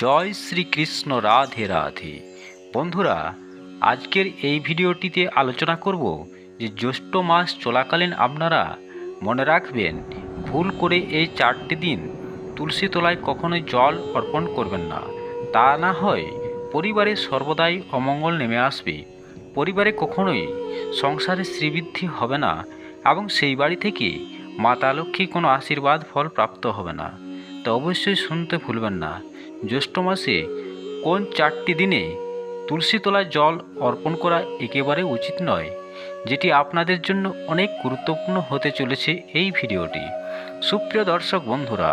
জয় শ্রীকৃষ্ণ রাধে রাধে। বন্ধুরা, আজকের এই ভিডিওটিতে আলোচনা করব যে জ্যৈষ্ঠ মাস চলাকালীন আপনারা মনে রাখবেন, ভুল করে এই চারটি দিন তুলসী তলায় কখনোই জল অর্পণ করবেন না। তা না হয় পরিবারে সর্বদাই অমঙ্গল নেমে আসবে। পরিবারে কখনোই সংসারে শ্রীবৃদ্ধি হবে না এবং সেই বাড়ি থেকে মাতা লক্ষ্মী কোনো আশীর্বাদ ফল প্রাপ্ত হবে না। তা অবশ্যই শুনতে ভুলবেন না। জ্যৈষ্ঠ মাসে কোন চারটি দিনে তুলসী তলায় জল অর্পণ করা একেবারে উচিত নয়, যেটি আপনাদের জন্য অনেক গুরুত্বপূর্ণ হতে চলেছে এই ভিডিওটি। সুপ্রিয় দর্শক বন্ধুরা,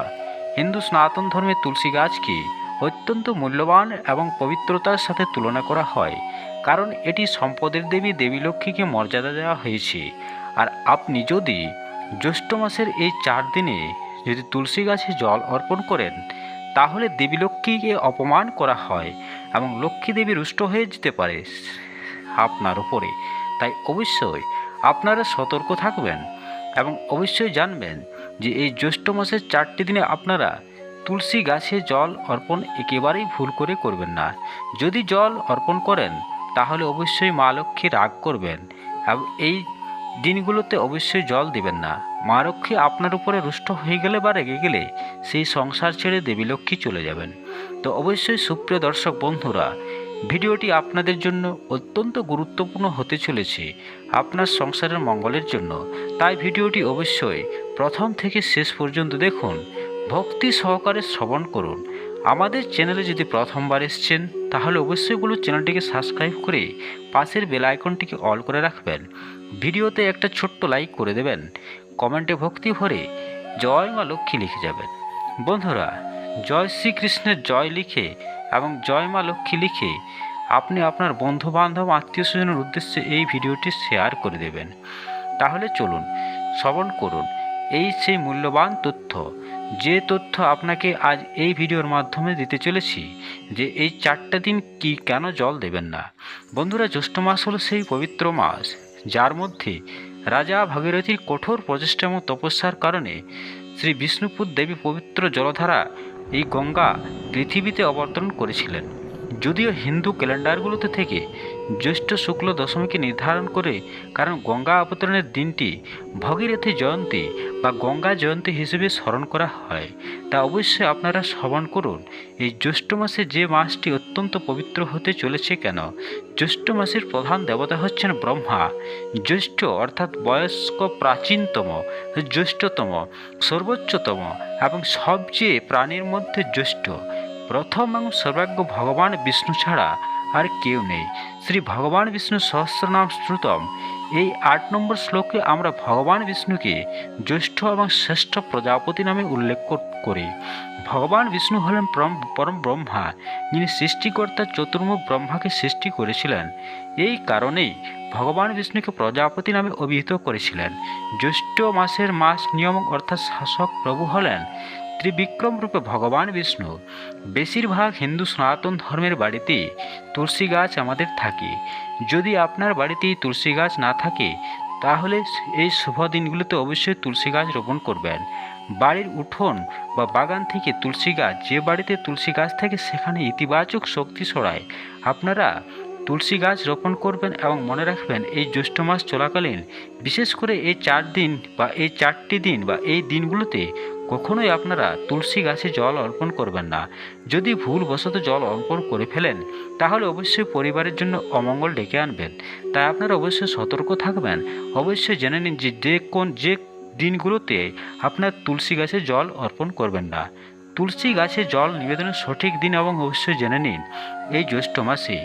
হিন্দু সনাতন ধর্মে তুলসী গাছকে অত্যন্ত মূল্যবান এবং পবিত্রতার সাথে তুলনা করা হয়? কারণ এটি সম্পদের দেবী দেবী লক্ষ্মীকে মর্যাদা দেওয়া হয়েছে। আর আপনি যদি জ্যৈষ্ঠ মাসের এই চার দিনে যদি তুলসী গাছে জল অর্পণ করেন তাহলে দেবী লক্ষ্মীকে অপমান করা হয় এবং লক্ষ্মী দেবী রুষ্ট হয়ে যেতে পারে আপনার উপরে। তাই অবশ্যই আপনারা সতর্ক থাকবেন এবং অবশ্যই জানবেন যে এই জ্যৈষ্ঠ মাসের চারটি দিনে আপনারা তুলসী গাছে জল অর্পণ একেবারেই ভুল করে করবেন না। যদি জল অর্পণ করেন, তাহলে অবশ্যই মা লক্ষ্মী রাগ করবেন এবং এই দিনগুলোতে অবশ্যই জল দিবেন না। মা লক্ষ্মী আপনার উপরে রুষ্ট হয়ে গেলে বা রেগে গেলে সেই সংসার ছেড়ে দেবী লক্ষ্মী চলে যাবেন। তো অবশ্যই সুপ্রিয় দর্শক বন্ধুরা, ভিডিওটি আপনাদের জন্য অত্যন্ত গুরুত্বপূর্ণ হতে চলেছে আপনার সংসারের মঙ্গলের জন্য। তাই ভিডিওটি অবশ্যই প্রথম থেকে শেষ পর্যন্ত দেখুন, ভক্তি সহকারে শ্রবণ করুন। আমাদের চ্যানেলে যদি প্রথমবার এসছেন, তাহলে অবশ্যই বলুন চ্যানেলটিকে সাবস্ক্রাইব করে পাশের বেল আইকনটিকে অল করে রাখবেন। ভিডিওতে একটা ছোট্ট লাইক করে দেবেন। কমেন্টে ভক্তি ভরে জয় মা লক্ষ্মী লিখে যাবেন। বন্ধুরা, জয় শ্রীকৃষ্ণের জয় লিখে এবং জয় মা লক্ষ্মী লিখে আপনি আপনার বন্ধু বান্ধব আত্মীয় স্বজনের উদ্দেশ্যে এই ভিডিওটি শেয়ার করে দেবেন। তাহলে চলুন, শ্রবণ করুন। এই সেই মূল্যবান তথ্য, যে তথ্য আপনাকে আজ এই ভিডিওর মাধ্যমে দিতে চলেছি, যে এই চারটা দিন কি কেন জল দেবেন না? বন্ধুরা, জ্যৈষ্ঠ মাস হলো সেই পবিত্র মাস। যার মধ্যে রাজা ভাগীরথীর কঠোর প্রচেষ্টা এবং তপস্যার কারণে শ্রী বিষ্ণুপুর দেবী পবিত্র জলধারা এই গঙ্গা পৃথিবীতে অবতরণ করেছিলেন। যদিও হিন্দু ক্যালেন্ডারগুলোতে থেকে জ্যৈষ্ঠ শুক্ল দশমীকে নির্ধারণ করে কারণ গঙ্গা অবতরণের দিনটি ভগীরথী জয়ন্তী বা গঙ্গা জয়ন্তী হিসেবে স্মরণ করা হয়। তা অবশ্যই আপনারা শ্রবণ করুন। এই জ্যৈষ্ঠ মাসে যে মাসটি অত্যন্ত পবিত্র হতে চলেছে কেন? জ্যৈষ্ঠ মাসের প্রধান দেবতা হচ্ছেন ব্রহ্মা। জ্যৈষ্ঠ অর্থাৎ বয়স্ক প্রাচীনতম, জ্যৈষ্ঠতম, সর্বোচ্চতম এবং সবচেয়ে প্রাণীর মধ্যে জ্যৈষ্ঠ। প্রথম এবং সর্বাগ্য ভগবান বিষ্ণু ছাড়া আর কেউ নেই। শ্রী ভগবান বিষ্ণু সহস্রনাম শ্রুতম। এই আট নম্বর শ্লোকে আমরা ভগবান বিষ্ণুকে জ্যৈষ্ঠ এবং শ্রেষ্ঠ প্রজাপতি নামে উল্লেখ করি ভগবান বিষ্ণু হলেন পরম ব্রহ্মা, যিনি সৃষ্টিকর্তা চতুর্মুখ ব্রহ্মাকে সৃষ্টি করেছিলেন। এই কারণেই ভগবান বিষ্ণুকে প্রজাপতি নামে অভিহিত করেছিলেন। জ্যৈষ্ঠ মাসের মাস নিয়ম অর্থাৎ শাসক প্রভু হলেন। ত্রিবিক্রম রূপে ভগবান বিষ্ণু। বেশিরভাগ হিন্দু সনাতন ধর্মের বাড়িতে তুলসী গাছ আমাদের থাকে। যদি আপনার বাড়িতে তুলসী গাছ না থাকে, তাহলে এই শুভ দিনগুলোতে অবশ্যই তুলসী গাছ রোপণ করবেন। বাড়ির উঠোন বা বাগান থেকে তুলসী গাছ, যে বাড়িতে তুলসী গাছ থাকে, সেখানে ইতিবাচক শক্তি ছড়ায়। আপনারা তুলসী গাছ রোপণ করবেন এবং মনে রাখবেন এই জ্যৈষ্ঠ মাস চলাকালীন, বিশেষ করে এই চার দিন বা এই চারটি দিন বা এই দিনগুলোতে কখনোই আপনারা তুলসী গাছে জল অর্পণ করবেন না। যদি ভুলবশত জল অর্পণ করে ফেলেন, তাহলে অবশ্যই পরিবারের জন্য অমঙ্গল ডেকে আনবেন। তাই আপনারা অবশ্যই সতর্ক থাকবেন। অবশ্যই জেনে নিন যে কোন, যে দিনগুলোতে আপনার তুলসী গাছে জল অর্পণ করবেন না। তুলসী গাছে জল নিবেদনের সঠিক দিন এবং অবশ্যই জেনে নিন। এই জ্যৈষ্ঠ মাসে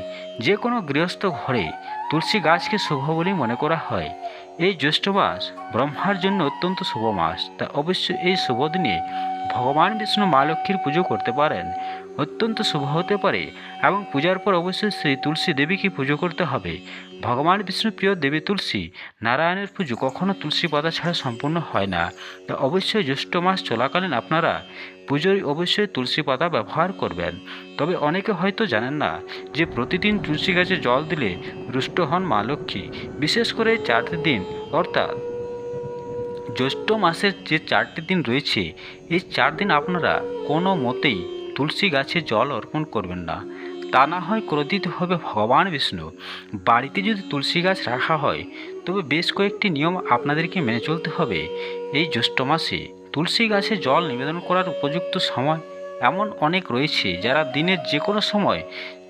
যে কোনো গৃহস্থ ঘরে তুলসী গাছকে শুভ বলেই মনে করা হয়। এই জ্যৈষ্ঠ মাস ব্রহ্মার জন্য অত্যন্ত শুভ মাস। তা অবশ্যই এই শুভ দিনে ভগবান বিষ্ণু মা লক্ষ্মীর পুজো করতে পারেন। অত্যন্ত শুভ হতে পারে এবং পূজার পর অবশ্যই সেই তুলসী দেবীকে পুজো করতে হবে। ভগবান বিষ্ণু প্রিয় দেবী তুলসী, নারায়ণের পুজো কখনো তুলসী পাতা ছাড়া সম্পূর্ণ হয় না। তা অবশ্যই জ্যৈষ্ঠ মাস চলাকালীন আপনারা পুজোয় অবশ্যই তুলসী পাতা ব্যবহার করবেন। তবে অনেকে হয়তো জানেন না যে প্রতিদিন তুলসী গাছে জল দিলে রুষ্ট হন মা লক্ষ্মী। বিশেষ করে চারটি দিন, অর্থাৎ জ্যৈষ্ঠ মাসের যে চারটি দিন রয়েছে, এই চার দিন আপনারা কোনো মতেই তুলসী গাছে জল অর্পণ করবেন না। তা না হয় ক্রোধিত হবে ভগবান বিষ্ণু। বাড়িতে যদি তুলসী গাছ রাখা হয়, তবে বেশ কয়েকটি নিয়ম আপনাদেরকে মেনে চলতে হবে। এই জ্যৈষ্ঠ মাসে তুলসী গাছে জল নিবেদন করার উপযুক্ত সময় এমন অনেক রয়েছে যারা দিনের যে কোনো সময়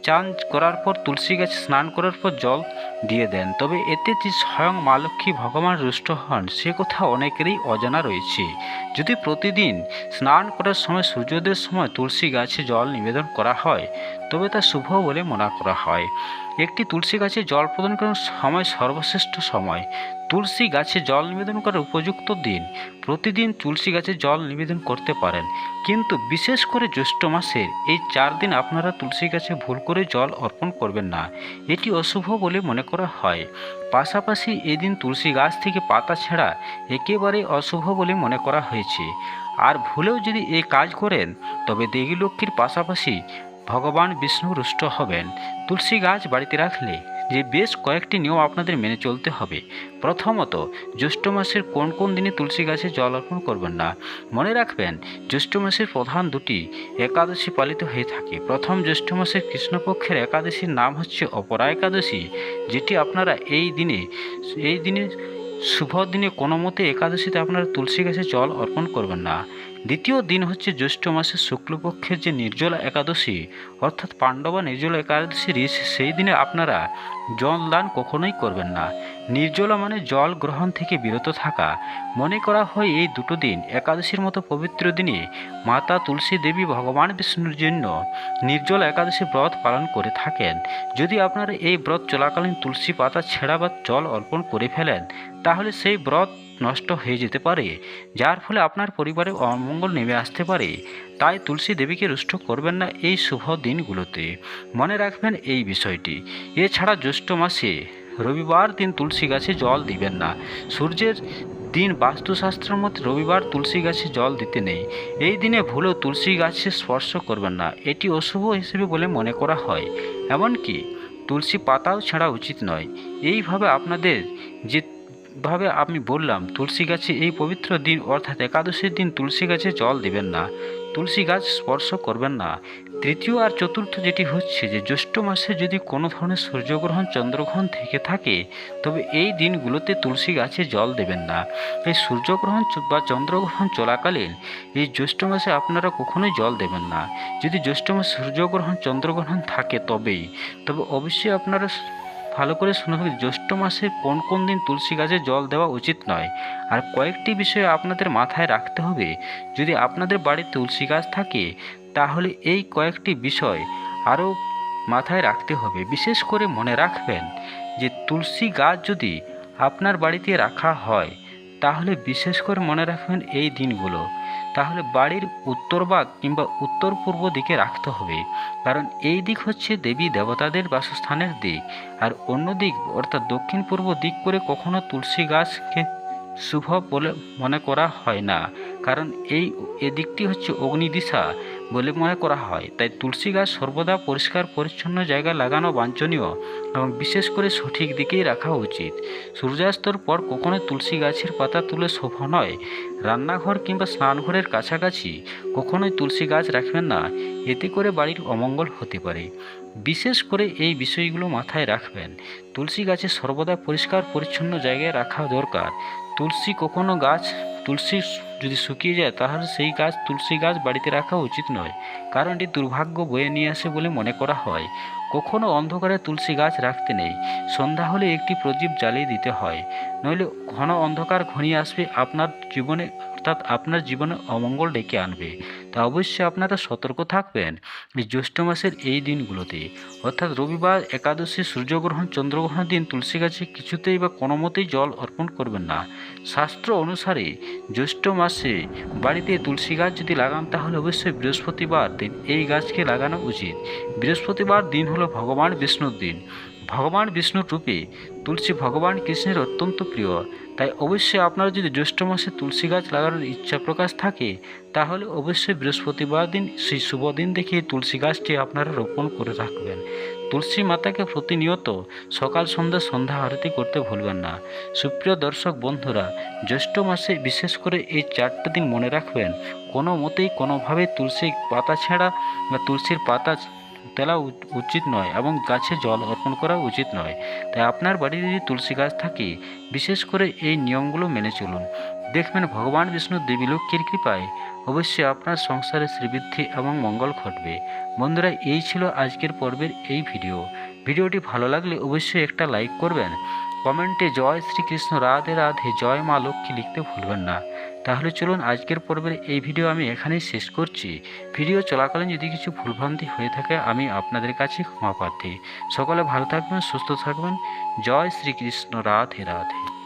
চান করার পর তুলসী গাছ স্নান করার পর জল দিয়ে দেন। তবে এতে যে স্বয়ং মা লক্ষ্মী ভগবান রুষ্ট হন, সে কথা অনেকেরই অজানা রয়েছে। যদি প্রতিদিন স্নান করার সময় সূর্যোদয়ের সময় তুলসী গাছে জল নিবেদন করা হয়, তবে তা শুভ বলে মনে করা হয়। একটি তুলসী গাছে জল প্রদান করার সময় সর্বশ্রেষ্ঠ সময়। তুলসী গাছে জল নিবেদন করার উপযুক্ত দিন। প্রতিদিন তুলসী গাছে জল নিবেদন করতে পারেন। কিন্তু বিশেষ করে জ্যৈষ্ঠ মাসের এই চার দিন আপনারা তুলসী গাছে ভুল করে জল অর্পণ করবেন না। এটি অশুভ বলে মনে করা হয়। পাশাপাশি এদিন তুলসী গাছ থেকে পাতা ছেঁড়া একেবারে অশুভ বলে মনে করা হয়েছে। আর ভুলেও যদি এই কাজ করেন, তবে দেবী লক্ষ্মীর পাশাপাশি ভগবান বিষ্ণু রুষ্ট হবেন। তুলসী গাছ বাড়িতে রাখলে যে বেশ কয়েকটি নিয়ম আপনাদের মেনে চলতে হবে। প্রথমত, জ্যৈষ্ঠ মাসের কোন কোন দিনে তুলসী গাছে জল অর্পণ করবেন না। মনে রাখবেন, জ্যৈষ্ঠ মাসের প্রধান দুটি একাদশী পালিত হয়ে থাকে। প্রথম জ্যৈষ্ঠ মাসের কৃষ্ণপক্ষের একাদশীর নাম হচ্ছে অপরা একাদশী, যেটি আপনারা এই দিনে এই দিনে শুভ দিনে কোনো মতে একাদশীতে আপনারা তুলসী গাছে জল অর্পণ করবেন না। দ্বিতীয় দিন হচ্ছে জ্যৈষ্ঠ মাসের শুক্লপক্ষের যে নির্জলা একাদশী, অর্থাৎ পাণ্ডবা নির্জলা একাদশীর সেই দিনে আপনারা জল দান কখনোই করবেন না। নির্জলা মানে জল গ্রহণ থেকে বিরত থাকা। মনে করা হয় এই দুটো দিন একাদশীর মতো পবিত্র দিনে মাতা তুলসী দেবী ভগবান বিষ্ণুর জন্য নির্জলা একাদশী ব্রত পালন করে থাকেন। যদি আপনারা এই ব্রত চলাকালীন তুলসী পাতা ছেঁড়া বা জল অর্পণ করে ফেলেন, তাহলে সেই ব্রত নষ্ট হয়ে যেতে পারে, যার ফলে আপনার পরিবারে অমঙ্গল নেমে আসতে পারে। তাই তুলসী দেবীকে রুষ্ট করবেন না এই শুভ দিনগুলোতে। মনে রাখবেন এই বিষয়টি। এছাড়া জ্যৈষ্ঠ মাসে রবিবার দিন তুলসী গাছে জল দিবেন না। সূর্যের দিন বাস্তুশাস্ত্রের মধ্যে রবিবার তুলসী গাছে জল দিতে নেই। এই দিনে ভুলেও তুলসী গাছে স্পর্শ করবেন না। এটি অশুভ হিসেবে বলে মনে করা হয়। এমনকি তুলসী পাতাও ছাড়া উচিত নয়। এইভাবে আপনাদের যে ভাবে আমি বললাম, তুলসী গাছে এই পবিত্র দিন অর্থাৎ একাদশীর দিন তুলসী গাছে জল দেবেন না, তুলসী গাছ স্পর্শ করবেন না। তৃতীয় আর চতুর্থ যেটি হচ্ছে যে, জ্যৈষ্ঠ মাসে যদি কোনো ধরনের সূর্যগ্রহণ চন্দ্রগ্রহণ থেকে থাকে, তবে এই দিনগুলোতে তুলসী গাছে জল দেবেন না। এই সূর্যগ্রহণ বা চন্দ্রগ্রহণ চলাকালীন এই জ্যৈষ্ঠ মাসে আপনারা কখনোই জল দেবেন না। যদি জ্যৈষ্ঠ মাসে সূর্যগ্রহণ চন্দ্রগ্রহণ থাকে তবেই, তবে অবশ্যই আপনারা ভালো করে শুনে রাখবেন, জ্যৈষ্ঠ মাসে কোন কোন দিন তুলসী গাছে জল দেওয়া উচিত নয়? আর কয়েকটি বিষয় আপনাদের মাথায় রাখতে হবে। যদি আপনাদের বাড়িতে তুলসী গাছ থাকে তাহলে এই কয়েকটি বিষয় আরও মাথায় রাখতে হবে। বিশেষ করে মনে রাখবেন যে তুলসী গাছ যদি আপনার বাড়িতে রাখা হয় তাহলে বিশেষ করে মনে রাখবেন এই দিনগুলো। তাহলে বাড়ির উত্তর ভাগ কিংবা উত্তর পূর্ব দিকে রাখতে হবে। কারণ এই দিক হচ্ছে দেবী দেবতাদের বাসস্থানের দিক। আর অন্য দিক, অর্থাৎ দক্ষিণ পূর্ব দিক করে কখনো তুলসী গাছকে শুভ বলে মনে করা হয় না। কারণ এই এদিকটি হচ্ছে অগ্নিদিশা। বলে মনে করা হয়। তাই তুলসী গাছ সর্বদা পরিষ্কার, পরিচ্ছন্ন জায়গায় লাগানো বাঞ্ছনীয় এবং বিশেষ করে সঠিক দিকেই রাখা উচিত। সূর্যাস্তর পর কখনো তুলসী গাছের পাতা তুলে শোভা নয়। রান্নাঘর কিংবা স্নানঘরের কাছাকাছি কখনোই তুলসী গাছ রাখবেন না। এতে করে বাড়ির অমঙ্গল হতে পারে। বিশেষ করে এই বিষয়গুলো মাথায় রাখবেন। তুলসী গাছে সর্বদা পরিষ্কার, পরিচ্ছন্ন জায়গায় রাখা দরকার। তুলসী কখনো গাছ তুলসী যদি শুকিয়ে যায়, তাহলে সেই গাছ, তুলসী গাছ বাড়িতে রাখা উচিত নয়। কারণ এটি দুর্ভাগ্য বয়ে নিয়ে আসে বলে মনে করা হয়। কখনও অন্ধকারে তুলসী গাছ রাখতে নেই। সন্ধ্যা হলে একটি প্রদীপ জ্বালিয়ে দিতে হয়। নইলে ঘন অন্ধকার ঘনিয়ে আসবে, আপনার জীবনে, অর্থাৎ আপনার জীবনে অমঙ্গল ডেকে আনবে। তা অবশ্যই আপনারা সতর্ক থাকবেন। জ্যৈষ্ঠ মাসের এই দিনগুলোতে, অর্থাৎ রবিবার, একাদশী, সূর্যগ্রহণ, চন্দ্রগ্রহণ দিন তুলসী গাছে কিছুতেই বা কোনো মতেই জল অর্পণ করবেন না। শাস্ত্র অনুসারে জ্যৈষ্ঠ মাসে বাড়িতে তুলসী গাছ যদি লাগান, তাহলে অবশ্যই বৃহস্পতিবার দিন এই গাছকে লাগানো উচিত। বৃহস্পতিবার দিন হলো ভগবান বিষ্ণুর দিন। ভগবান বিষ্ণুর রূপে তুলসী ভগবান কৃষ্ণের অত্যন্ত প্রিয়। তাই অবশ্যই আপনারা যদি জ্যৈষ্ঠ মাসে তুলসী গাছ লাগানোর ইচ্ছা প্রকাশ থাকে, তাহলে অবশ্যই বৃহস্পতিবার দিন সেই শুভ দিন দেখে তুলসী গাছটি আপনারা রোপণ করে রাখবেন। তুলসী মাতাকে প্রতিনিয়ত সকাল, সন্ধ্যা সন্ধ্যা আরতি করতে ভুলবেন না। সুপ্রিয় দর্শক বন্ধুরা, জ্যৈষ্ঠ মাসে বিশেষ করে এই চারটে দিন মনে রাখবেন, কোনো মতেই কোনোভাবে তুলসী পাতা ছেঁড়া বা তুলসীর পাতা তেলা উচিত নয় এবং গাছে জল অর্পণ করা উচিত নয়। তাই আপনার বাড়িতে যদি তুলসী গাছ থাকে, বিশেষ করে এই নিয়মগুলো মেনে চলুন। দেখবেন ভগবান বিষ্ণু দেবী লক্ষ্মীর কৃপায় অবশ্যই আপনার সংসারে শ্রীবৃদ্ধি এবং মঙ্গল ঘটবে। বন্ধুরা, এই ছিল আজকের পর্বের এই ভিডিও। ভিডিওটি ভালো লাগলে অবশ্যই একটা লাইক করবেন। কমেন্টে জয় শ্রীকৃষ্ণ, রাধে রাধে, জয় মা লক্ষ্মী লিখতে ভুলবেন না। তাহলে চলুন আজকের পর্বের এই ভিডিও আমি এখানেই শেষ করছি। ভিডিও চলাকালীন যদি কিছু ভুলভ্রান্তি হয়ে থাকে, আমি আপনাদের কাছে ক্ষমা প্রার্থী। সকলে ভালো থাকবেন, সুস্থ থাকবেন। জয় শ্রীকৃষ্ণ, রাধে রাধে।